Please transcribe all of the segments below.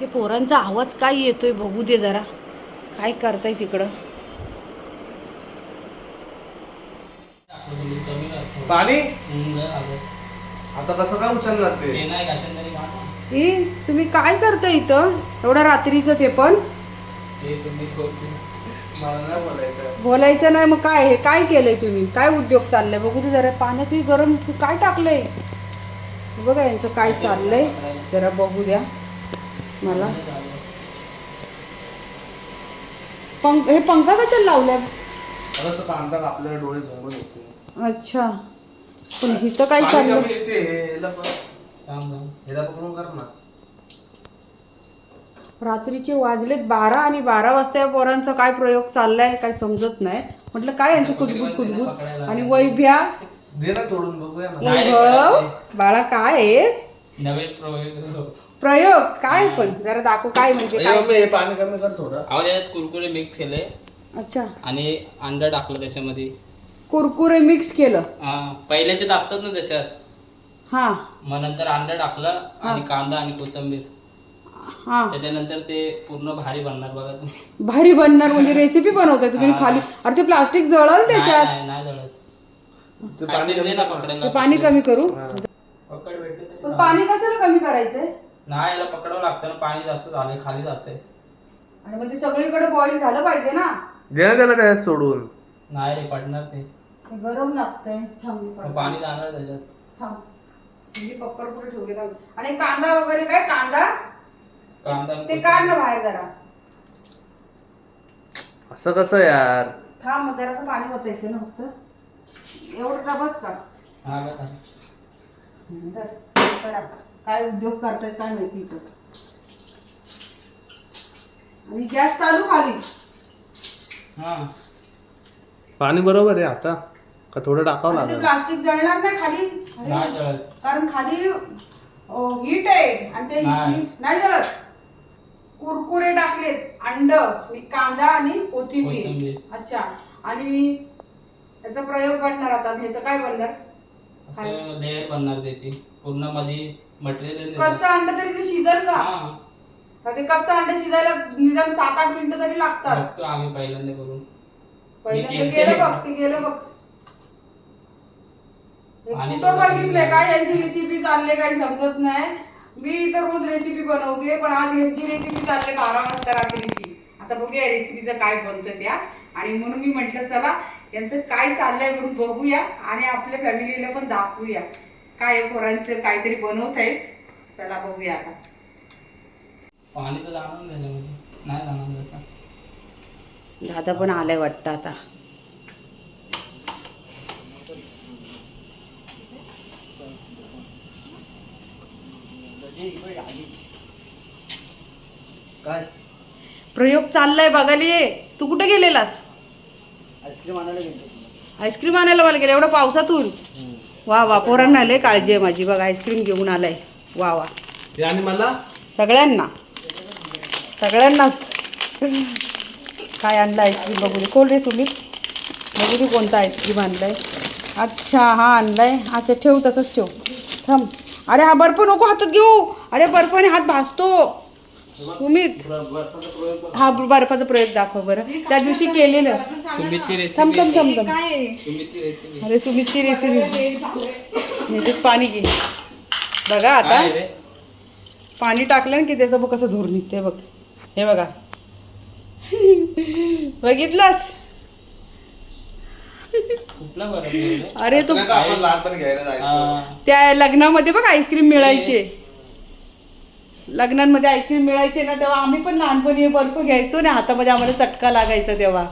हे पोरांचा आवाज काय येतोय बघू दे जरा. काय करताय तिकडं? पाणी? आता कसं काय उचलणार ते. ए तुम्ही काय करताय इथं? एवढ्या रात्रीचं ते पण? ते सुमित बोलते मला नाही बोलायचं. बोलायचं नाही मग काय? हे काय केलंय तुम्ही? काय उद्योग चाललाय? बघू दे जरा. पाण्यातही गरम काय टाकलंय? हे बघा यांचं काय चाललंय. जरा बघू द्या. मला. पंख हे पंखा कशाला लावलाय आता तो कांदा कापल्याला डोळे झोंबत होते. अच्छा. पण इथं काय पाणी चाललंय कमी येते ह्याला पण- थांब थांब. ह्याला पकडून कर ना. रात्रीचे वाजलेत बारा आणि बारा वाजता या पोरांचा काय प्रयोग चाललाय काय समजत नाही. म्हटलं काय यांची कुजबूज कुजबूज? आणि वैभ्या दे ना सोडून बघूया ना. वैभव बाळा काय आहे? नवीन प्रयोग. प्रयोग काय पण जरा दाखव काय म्हणजे काय. मम्मी, हे पाणी कमी कर थोडं अहो त्याच्यात कुरकुरे मिक्स केले. अच्छा. आणि अंडा टाकलं त्याच्यामध्ये. कुरकुरे मिक्स केलं. हा पहिल्याच्यात असतात ना त्याच्यात. हा. मग नंतर अंडा टाकलं आणि कांदा आणि कोथिंबीर. हा. त्याच्यानंतर ते पूर्ण भारी बनणार बघा तुम्ही. भारी बनणार म्हणजे रेसिपी बनवताय तुम्ही खाली. अरे ते प्लास्टिक जळल त्याच्यात? नाही नाही जळत. ते काहीतरी दे ना ते पकडायला. पाणी कमी करू. पाणी कशाला कमी करायचंय? नाही याला पकडावं लागतं ना. पाणी जास्त झालंय खाली जातंय. आणि मग ते सगळीकडे बॉईल झालं पाहिजे ना? दे ना त्याला त्याच्यात सोडून. नाही रे पडणार ते. ते गरम लागतंय. थांब मग पाणी जाणार त्याच्यात. थांब. म्हणजे पप्पड पुढे ठेवले का? आणि कांदा वगैरे काय? कांदा? कांदा ते काढ ना बाहेर जरा. असं कसं यार? थांब मग जरासं पाणी ओतायचं ना फक्त. एवढं डबस का? हा का? धर, करा. काय उद्योग करतात काय माहिती इथं. आणि गॅस चालू खाली. पाणी बरोबर आहे आता. का थोडं टाकावं आणि ते लागेल? प्लास्टिक जळणार नाही खाली. अरे, नाही जळत. कारण खाली हीट आहे. आणि ते नाही. जळत. कुरकुरे टाकलेत. अंड आणि कांदा आणि कोथिंबीर. कोथिंबीर. अच्छा. आणि याचा प्रयोग बनणार आता. ह्याचं काय बनणार? असं लेअर बनणार त्याची पूर्णमध्ये मटेरियल कच्चा अंडा तरी ते शिजल का? हा. ते कच्चा अंडा शिजायला निदान सात आठ मिनिटं तरी लागतात. बघतो आम्ही पहिल्यांदा करून. पहिल्यांदा केलते. बघ ते गेलं बघ. हे आणि कुठं थोडं बघितलंय? काय यांची रेसिपी चालले काही समजत नाही. मी तर रोज रेसिपी बनवते पण आज यांची रेसिपी चालले बारा वाजता रात्रीची. आता बघूया रेसिपीचं काय बनतं त्या. आणि म्हणून मी म्हटलं चला यांचं काय चाललंय म्हणून बघूया आणि आपल्या फॅमिलीला पण दाखवूया. काय आहे पोरांचं काहीतरी बनवत आहेत चला बघूया आता. पाणी तर जाणार त्याच्यामध्ये. नाही जाणार त्याचा. दादा पण आलाय वाटतं आता. काय? प्रयोग चाललाय बघायला ये तू कुठे गेलेलास? आईस्क्रीम आणायला गेलो आईस्क्रीम आणायला मला गेला. एवढ्या पावसातून. वा वा पोरांना लय काळजी आहे माझी. बघ आईस्क्रीम घेऊन आलाय. वा वा. आणि मला? सगळ्यांना. सगळ्यांनाच. काय आणलं आईस्क्रीम बघू दे. कोण रे सुमित बघू दे कोणता आईस्क्रीम आणलाय. अच्छा हा आणलाय. अच्छा ठेव तसंच ठेव. थांब. अरे हा बर्फ नको हातात घेऊ. अरे बर्फाने हात भासतो. सुमित हा बर्फाचा प्रयोग दाखव बरं. त्या दिवशी केलेलं. सुमितची रेसिपी अरे सुमितची रेसिपी पाणी घे बघा आता. पाणी टाकलं ना की त्याचं बघ कसं धूर निघते बघ. हे बघा. बघितलंस? कुठला बरं रे? अरे तो हा. त्या लग्नामध्ये बघ आईस्क्रीम मिळायचे. लग्नांमध्ये आईस्क्रीम मिळायचे ना तेव्हा आम्ही पण लहानपणी हे बर्फ घ्यायचो ना हातामध्ये आम्हाला चटका लागायचा तेव्हा.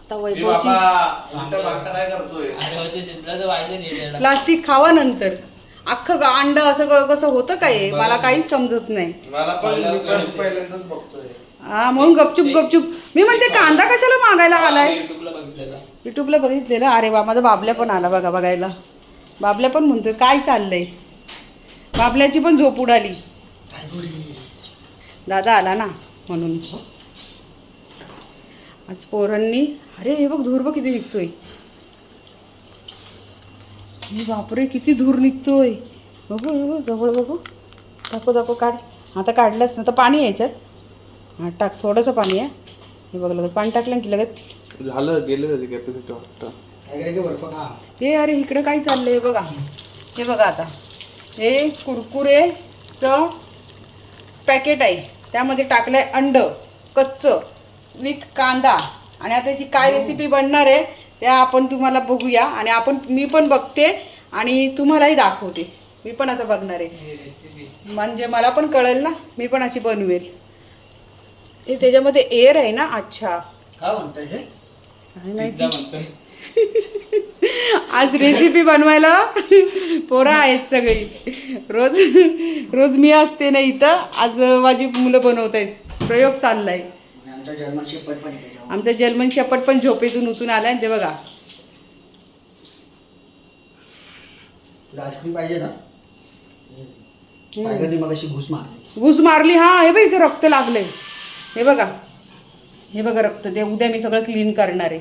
आता वैभवची त्याला. प्लास्टिक खावा नंतर. अख्खं ग- अंड असं क- कसं होतं काय मला काहीच समजत नाही. मला पण मी पण पहिल्यांदाच बघतोय. हा म्हणून गपचूप गपचूप. मी म्हणते कांदा कशाला मागायला आलाय? युट्यूबला बघितलेला. युट्यूबला बघितलेलं? अरे वा माझा बाबल्या पण आला बघा बघायला. बाबल्या पण म्हणतोय काय चाललंय? बाबल्याची पण झोप उडाली. दादा आला ना म्हणून. आज पोरांनी अरे हे बघ धूर बघ किती निघतोय. हे बापरे किती धूर निघतोय. बघू हे बघ जवळ बघू. दाखव दाखव काढ. आता काढलंस ना तर पाणी आहे याच्यात. हां टाक थोडंसं पाणी आहे. हे बघ लगेच पाणी टाकलं की लगेच. झालं गेलं कॅपॅसिटी वाटतं हे अरे इकडं काय चाललंय बघा. हे बघा आता. हे कुरकुरेचं पॅकेट आहे. त्यामध्ये टाकलंय अंड कच्चं विथ कांदा. आणि आता याची काय रेसिपी बनणार आहे त्या आपण तुम्हाला बघूया. आणि आपण मी पण बघते आणि तुम्हालाही दाखवते. मी पण आता बघणार आहे. ही म्हणजे मला पण कळेल ना मी पण अशी बनवेल. हे त्याच्यामध्ये एअर आहे ना अच्छा. काय म्हणताय हे? आज रेसिपी बनवायला पोरं आहेत सगळी. रोज रोज मी असते ना इथं. आज माझी मुलं बनवत आहेत प्रयोग चाललाय. आमचा जर्मन शेपट पण झोपेतून उठून आलाय. ते बघा. पाहिजे ना? घुस मारली. घुस मारली. हा हे बघ इथे रक्त लागलंय. हे बघा. हे बघा रक्त. ते उद्या मी सगळं क्लीन करणार आहे.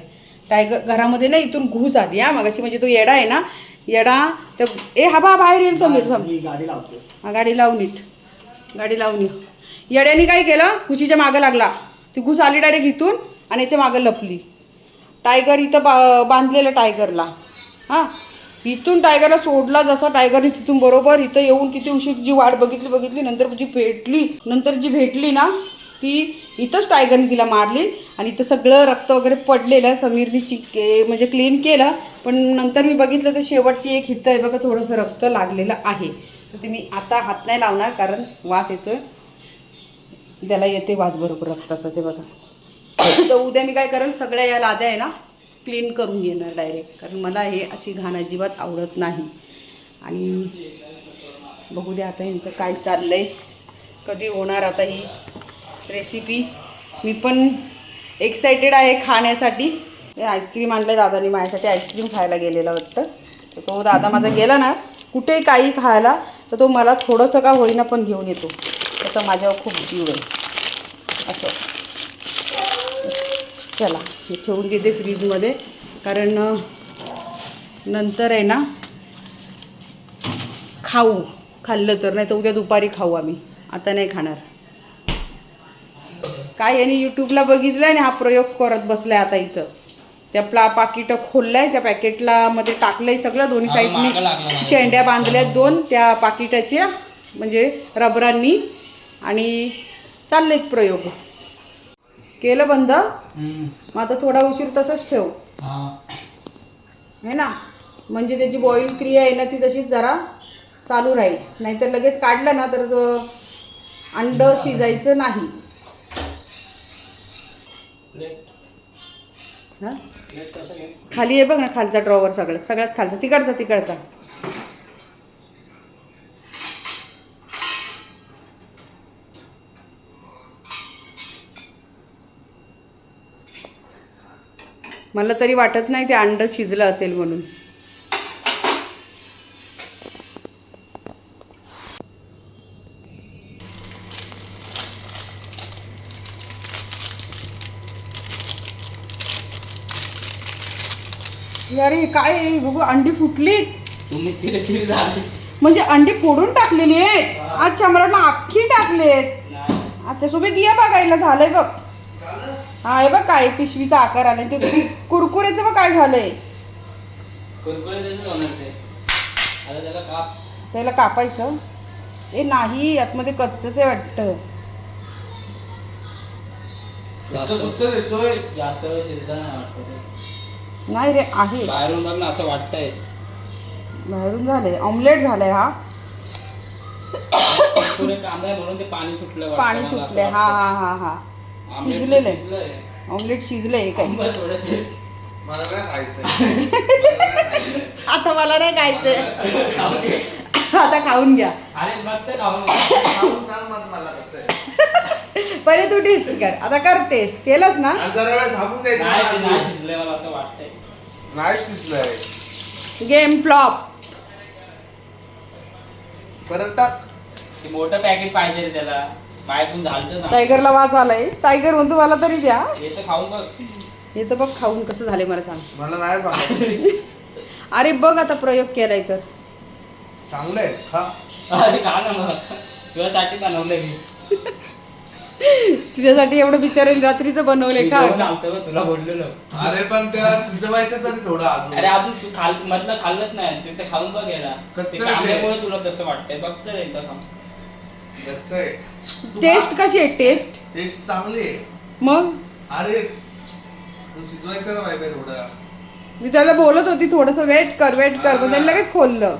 टायगर घरामध्ये ना इथून घुस आली हा. मगाशी म्हणजे तो येडा आहे ना येडा तर ए हा बा बाहेर येईल लावतो. हा गाडी लावून नीट गाडी लावून ये. येड्याने काय केलं घुशीच्या मागं लागला. ती घुस आली डायरेक्ट इथून आणि याच्या मागं लपली. टायगर इथं बा बांधलेलं टायगरला. हां. इथून टायगरला सोडला जसा टायगरने तिथून बरोबर इथं येऊन किती उशीर जी वाट बघितली बघितली नंतर जी भेटली नंतर जी भेटली ना की इथंच टायगरने तिला मारली आणि इथं सगळं रक्त वगैरे पडलेलं. समीरनी चिक म्हणजे क्लीन केलं. पण नंतर मी बघितलं तर शेवटची एक हिथं आहे बघा थोडंसं रक्त लागलेलं आहे. तर ते मी आता हात नाही लावणार कारण वास येतोय. त्याला येते वास बरोबर रक्ताचा ते बघा. तर उद्या मी काय करेल सगळ्या या लाद्या आहे ना क्लीन करून घेणार डायरेक्ट कारण मला हे अशी घाण अजिबात आवडत नाही. आणि बघू द्या आता यांचं काय चाललं आहे कधी होणार आता ही? रेसिपी मी पण एक्सायटेड आहे खाण्यासाठी. आईस्क्रीम आणलं दादानी माझ्यासाठी आईस्क्रीम खायला गेलेला वाटतं. तर तो दादा माझा गेला ना कुठेही काही खायला तर तो मला थोडंसं का होईना पण घेऊन येतो. त्याचा माझ्यावर खूप जीव आहे. असं. चला हे ठेवून देते फ्रीजमध्ये कारण नंतर आहे ना खाऊ. खाल्लं तर नाही तर उद्या दुपारी खाऊ आम्ही. आता नाही खाणार. काय यांनी यूट्यूबला बघितलं आणि हा प्रयोग करत बसलाय आता इथं. त्या प्ला पाकिट खोललंय त्या पॅकेटला मध्ये टाकलंय सगळं दोन्ही साईडनी. शेंड्या बांधल्यात दोन त्या पाकिटाच्या म्हणजे रबरांनी. आणि चालले एक प्रयोग. केलं बंद. मग आता थोडा उशीर तसंच ठेव. हा. है ना म्हणजे त्याची बॉईल क्रिया आहे ना ती तशीच जरा चालू राहील. नाहीतर लगेच काढलं ना तर अंड शिजायचं नाही. खाली आहे बघ ना खालचा ड्रॉवर सगळ्यात सगळ्यात खालचा. तिकडचा तिकडचा. मला तरी वाटत नाही ते अंड शिजलं असेल म्हणून. अरे काय आहे? बघू अंडी फुटलीत. सुमितची रेसिपी झाली. म्हणजे अंडी फोडून टाकलेली आहेत. अच्छा मला वाटलं अख्खी टाकलेत. नाही. अच्छा सोबत ये बघायला झालंय बघ. हा हे बघ काय पिशवीचा आकार आलाय. ते कुरकुरेचं बघ काय झालंय. कुरकुरे तसंच होणार ते. आता त्याला काप. त्याला कापायचं. ए नाही आतमध्ये कच्चच आहे वाटतं. जास्त येतोय. जास्त वेळ शिजला नाही वाटतं ते. नाही रे आहे. बाहेरून बघ ना असं वाटतंय. बाहेरून झालंय. ऑमलेट झालाय हा. कांदा आहे म्हणून ते पाणी सुटलं वाटतं पाणी मला असं सुटलंय. हा वाटतं. हा हा हा. आमलेट शिजलेलं आहे. शिजलंय. ऑमलेट शिजलंय काय आंबट थोडं ते. मला काय खायचंय? आता मला नाही खायचंय. आता खाऊन घ्या. अरे बघ ते सांग मग मला कसं आहे. पहिले तू टेस्ट कर. आता कर टेस्ट केलंस ना? आणि जरा वेळ थांबून द्यायचं नाही ते. शिजलंय मला असं वाटतंय. नाही शिजलंय. गेम फ्लॉप परत टाक. ते मोठं पॅकेट पाहिजे रे त्याला. बाहेरून झालं ना. टायगरला वाज आलाय. टायगर म्हणतो मला तरी द्या. हे तर खाऊन बघ. हे तर बघ खाऊन कसं झालंय मला सांग. मला नाही बघायचं अरे बघ आता प्रयोग केलाय तर. चांगलंय. खा. अरे खा ना मग. तुझ्यासाठी बनवलं मी. तुझ्यासाठी एवढं बिचारे रात्रीचं बनवलंय का? तुला बोललेलो. अरे पण त्या शिजवायचं तरी थोडं अजून अरे अजून तू खाल मधलं खाल्लंच नाही तू ते खाऊन बघ गेला ते कच्चं आहे. कांद्यामुळे तुला तसं वाटतंय फक्त एकदा खा कच्चं आहे. तू टेस्ट कशी आहे? टेस्ट? टेस्ट चांगली आहे. मग? अरे तू शिजवायचं ना पाहिजे थोडं. मी त्याला बोलत होती थोडस वेट कर वेट कर पण त्याने लगेच खोललं.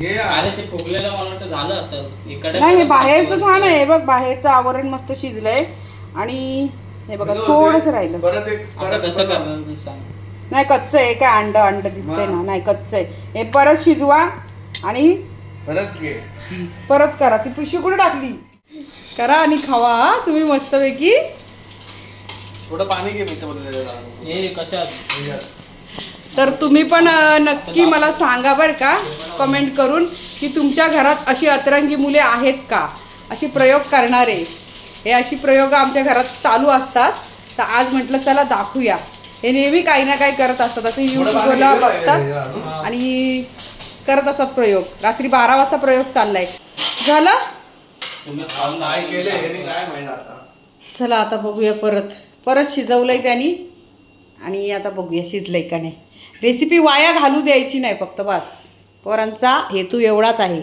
अरे ते फुगलेलं मला वाटतं झालं असं. इकडे नाही हे बाहेरचं छान आहे बघ बाहेरचं आवरण मस्त शिजलंय. आणि हे बघा थोडस राहिलं. परत एक आता परत कसं बनव. करणार तू सांग. नाही कच्चं आहे काय अंड अंड दिसतंय ना. नाही कच्चं आहे. हे परत शिजवा आणि परत घे. परत करा. ती पिशवी कुठे टाकली? करा आणि खावा हा, तुम्ही मस्तपैकी. थोडं पाणी घे मी हे कशात? तर तुम्ही पण नक्की मला सांगा बरं का कमेंट करून की तुमच्या घरात अशी अतरंगी मुले आहेत का? अशी प्रयोग करणारे. हे अशी प्रयोग आमच्या घरात चालू असतात. तर आज म्हटलं चला दाखवूया. हे नेहमी काही ना काही करत असतात. असं युट्यूबला बघतात आणि करत असतात प्रयोग. रात्री बारा वाजता प्रयोग चाललाय. झालं? चला आता बघूया परत. परत शिजवलंय त्यांनी. आणि आता बघूया शिजलंय का नाही. रेसिपी वाया घालू द्यायची नाही फक्त बस. पोरांचा हेतू एवढाच आहे.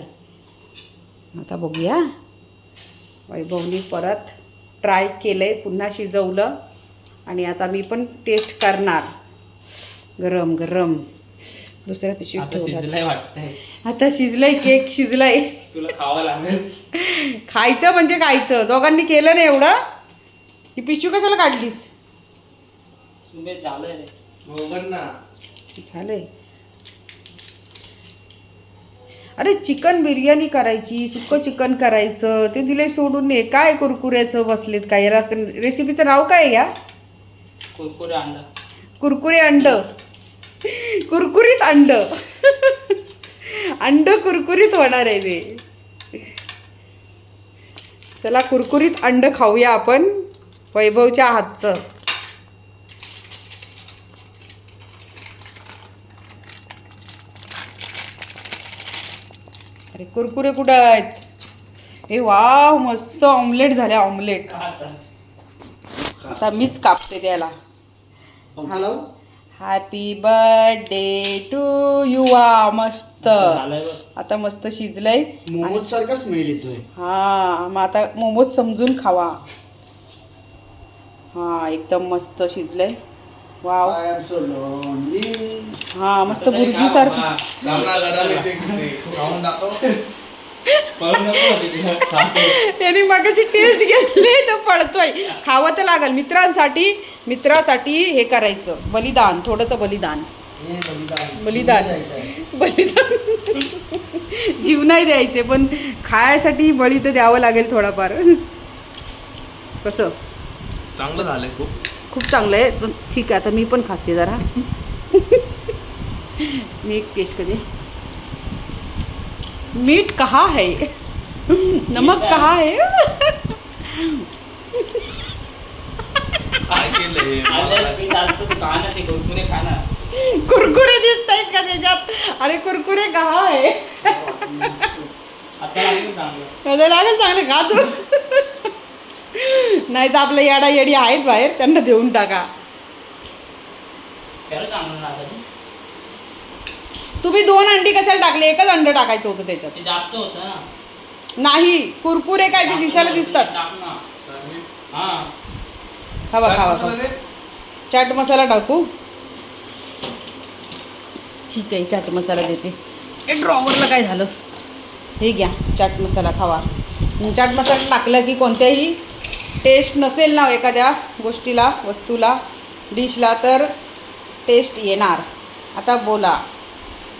आता बघूया. वैभवनी परत ट्राय केलंय पुन्हा शिजवलं. आणि आता मी पण टेस्ट करणार. गरम गरम. दुसऱ्या पिशवीत आता शिजलंय वाटतंय. आता शिजलंय केक शिजलाय. तुला खावं लागेल. खायचं म्हणजे खायचं. दोघांनी केलं नाही एवढं. ही पिशवी कशाला काढलीस? झालंय ना झालंय. अरे चिकन बिर्याणी करायची सुक्कं चिकन करायचं ते दिले सोडून हे काय कुरकुऱ्याचं बसलेत काय? याला रेसिपीचं नाव काय आहे या? कुरकुरे अंडा. कुरकुरे अंड. कुरकुरीत अंड. अंड कुरकुरीत होणार आहे ते. चला कुरकुरीत अंड खाऊया आपण वैभवच्या हातचं. कुरकुरे कुठं आहेत? हे वाव मस्त ऑमलेट झाले ऑमलेट आता? मीच कापते त्याला. लावू हॅपी बर्थडे टू यू वा मस्त. आता मस्त शिजलंय. मोमोज सारखा स्मेल येतोय. हा मग आता मोमोज समजून खावा. हा एकदम मस्त शिजलंय. Wow I am so lonely हा मस्त खा, सारखं. त्यांनी मागाची टेस्ट घेतली तर पळतोय. खावं तर लागल. मित्रांसाठी मित्रासाठी हे करायचं. बलिदान थोडंसं बलिदान. हे बलिदान. बलिदान. जीव नाही द्यायचे पण खायसाठी बळी तर द्यावं लागेल थोडाफार. कसं? चांगलं झालंय खूप. खूप चांगलं आहे. पण ठीक आहे आता मी पण खाते जरा. मी एक टेस्ट कधी मीठ कहा है? नमक कहा है? कुरकुरे दिसत आहेत का त्याच्यात? अरे कुरकुरे कहा आहे लागेल चांगले खा तू. नाही तर आपल्या याडा येडी आहेत बाहेर त्यांना देऊन टाका. तुम्ही दोन अंडी कशाला टाकले? एकच अंड टाकायचं होतं त्याच्यात. जास्त होतं ना. नाही कुरकुरे काय ते दिसायला दिसतात. हा. खावा खावा? चाट मसाला टाकू? ठीक आहे चाट मसाला देते. ए ड्रॉवरला काय झालं? हे घ्या चाट मसाला खावा. हं, चाट मसाला टाकला की कोणत्याही टेस्ट नसेल ना हो एखाद्या गोष्टीला वस्तूला डिशला तर टेस्ट येणार. आता बोला.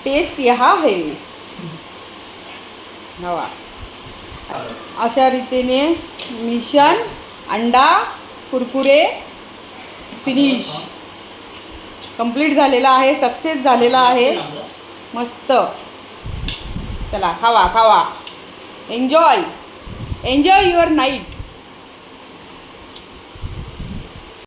टेस्ट हा है. हवा. अशा रीतीने मिशन अंडा कुरकुरे फिनिश. कंप्लीट झालेला आहे सक्सेस झालेला आहे. मस्त. चला खावा खावा. Enjoy enjoy your night